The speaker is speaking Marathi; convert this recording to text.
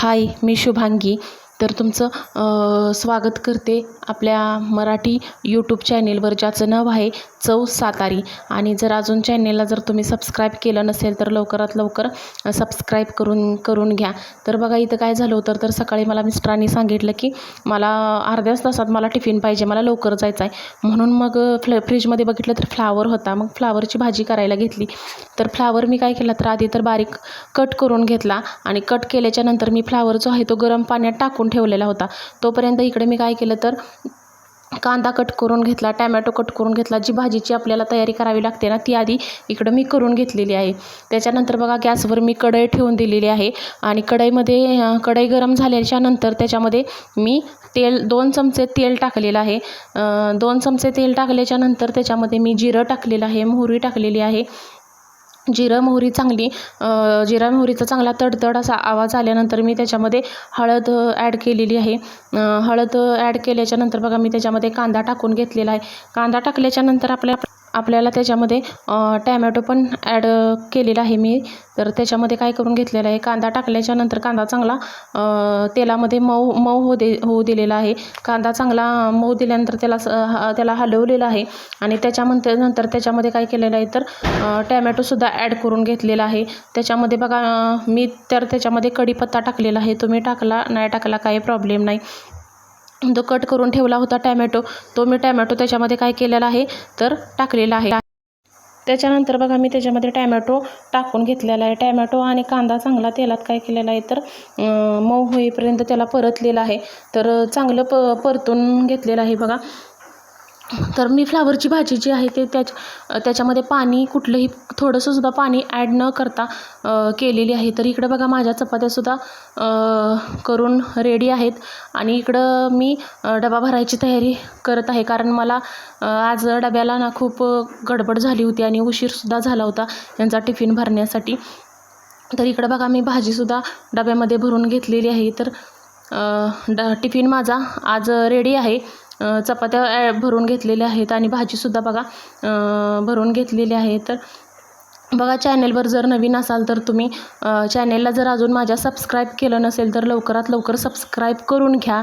হাই মিশো ভাঙ্গি। तर तुमचं स्वागत करते आपल्या मराठी यूट्यूब चॅनेलवर ज्याचं नाव आहे चव सातारी. आणि जर अजून चॅनेलला जर तुम्ही सबस्क्राईब केलं नसेल तर लवकरात लवकर सबस्क्राईब करून करून घ्या. तर बघा इथं काय झालं होतं तर सकाळी मला मिस्टरांनी सांगितलं की मला अर्ध्याच तासात मला टिफिन पाहिजे मला लवकर जायचं आहे म्हणून मग फ्ल फ्रीजमध्ये बघितलं तर फ्लावर होता. मग फ्लावरची भाजी करायला घेतली. तर फ्लावर मी काय केला तर आधी तर बारीक कट करून घेतला. आणि कट केल्याच्यानंतर मी फ्लावर जो आहे तो गरम पाण्यात टाकून ठेवलेला होता. तोपर्यंत इकडे मी काय केलं तर कांदा कट करून घेतला टॅमॅटो कट करून घेतला जी भाजीची आपल्याला तयारी करावी लागते ना ती आधी इकडं मी करून घेतलेली आहे. त्याच्यानंतर बघा गॅसवर मी कढई ठेवून दिलेली आहे आणि कढईमध्ये कढई गरम झाल्याच्यानंतर त्याच्यामध्ये मी तेल दोन चमचे तेल टाकलेलं आहे. दोन चमचे तेल टाकल्याच्या नंतर त्याच्यामध्ये मी जिरं टाकलेलं आहे मोहरी टाकलेली आहे. जिरं मोहरी चांगली जिरा मोहरीचा चांगला तडतड असा आवाज आल्यानंतर मी त्याच्यामध्ये हळद ॲड केलेली आहे. हळद ॲड केल्याच्यानंतर बघा मी त्याच्यामध्ये कांदा टाकून घेतलेला आहे. कांदा टाकल्याच्यानंतर आपल्या आपल्याला त्याच्यामध्ये टॅमॅटो पण ॲड केलेला आहे मी. तर त्याच्यामध्ये काय करून घेतलेलं आहे कांदा टाकल्याच्या नंतर कांदा चांगला तेलामध्ये मऊ मऊ होऊ दे होऊ दिलेला आहे. कांदा चांगला मऊ दिल्यानंतर त्याला स- त्याला हलवलेलं आहे. आणि त्याच्यामध्ये नंतर त्याच्यामध्ये काय केलेलं आहे तर टॅमॅटोसुद्धा ॲड करून घेतलेला आहे. त्याच्यामध्ये बघा मी तर त्याच्यामध्ये कढीपत्ता टाकलेला आहे. तुम्ही टाकला नाही टाकला काही प्रॉब्लेम नाही. तो कट करून ठेवला होता टॅमॅटो तो मी टॅमॅटो त्याच्यामध्ये काय केलेला आहे तर टाकलेला आहे. त्याच्यानंतर बघा मी त्याच्यामध्ये टॅमॅटो टाकून घेतलेला आहे. टॅमॅटो आणि कांदा चांगला तेलात काय केलेला आहे तर मऊ होईपर्यंत त्याला परतलेला आहे. तर चांगलं प परतून घेतलेलं आहे बघा. तर मी फ्लावरची भाजी जी आहे ते त्याच त्याच्यामध्ये पाणी कुठलंही थोडंसंसुद्धा पाणी ॲड न करता केलेली आहे. तर इकडं बघा माझ्या चपात्यासुद्धा करून रेडी आहेत. आणि इकडं मी डबा भरायची तयारी करत आहे. कारण मला आज डब्याला ना खूप गडबड झाली होती आणि उशीरसुद्धा झाला होता यांचा टिफिन भरण्यासाठी. तर इकडं बघा मी भाजीसुद्धा डब्यामध्ये भरून घेतलेली आहे. तर ड टिफिन माझा आज रेडी आहे. चपात्या ॲ भरून घेतलेल्या आहेत आणि भाजीसुद्धा बघा भरून घेतलेली आहे. तर बघा चॅनेलवर जर नवीन असाल तर तुम्ही चॅनेलला जर अजून माझ्या सबस्क्राईब केलं नसेल तर लवकरात लवकर सबस्क्राईब करून घ्या.